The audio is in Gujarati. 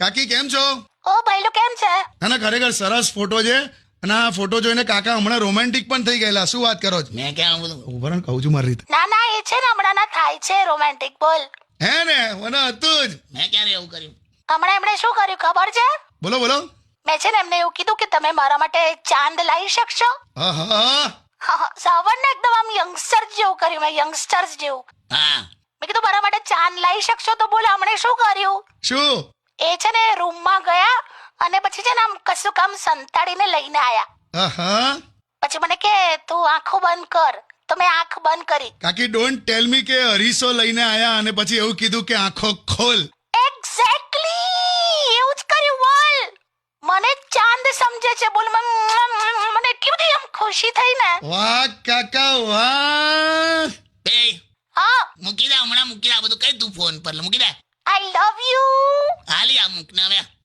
કાકી કેમ છો? ઓ ભાઈલો કેમ છે? ના ખરેખર સરસ ફોટો છે. અને આ ફોટો જોઈને કાકા હમણાં રોમેન્ટિક પણ થઈ ગયેલા. શું વાત કરો છો? મેં ક્યાં બધું? ઉભરણ કહું છું મારી રીતે. ના ના એ છે ને હમણાં ના થાય છે રોમેન્ટિક બોલ. હે ને? મને હતું જ. મેં ક્યારે એવું કર્યું? હમણાં એમણે શું કર્યું ખબર છે? બોલો બોલો. મેં છે ને એમને એવું કીધું કે તમે મારા માટે ચાંદ લાવી શકશો. હા હા હા, સાવર ને એકદમ આમ યંગસ્ટર જેવું કર્યું મેં યંગસ્ટર્સ જેવું. હા. મેં કીધું મારા માટે ચાંદ લાવી શકશો તો બોલ હમણે શું કર્યું? શું? એ છે ને રૂમમાં ગયા અને પછી છે ને આમ કશું કામ સંતાડીને લઈને આયા. પછી મને કે તું આંખો બંધ કર. તો મેં આંખ બંધ કરી. કાકી ડોન્ટ ટેલ મી કે અરીસો લઈને આયા અને પછી એવું કીધું કે આંખો ખોલ. એક્ઝેક્ટલી એવું જ કર્યું બોલ. મને ચાંદ સમજે છે બોલ. મને મને એટલી બધી આમ ખુશી થઈ ને. વાહ કાકા વાહ. એ હા. મૂકી દે હમણાં મૂકી દે આ બધું કઈ તું ફોન પર મૂકી દે. આઈ લવ drunknade.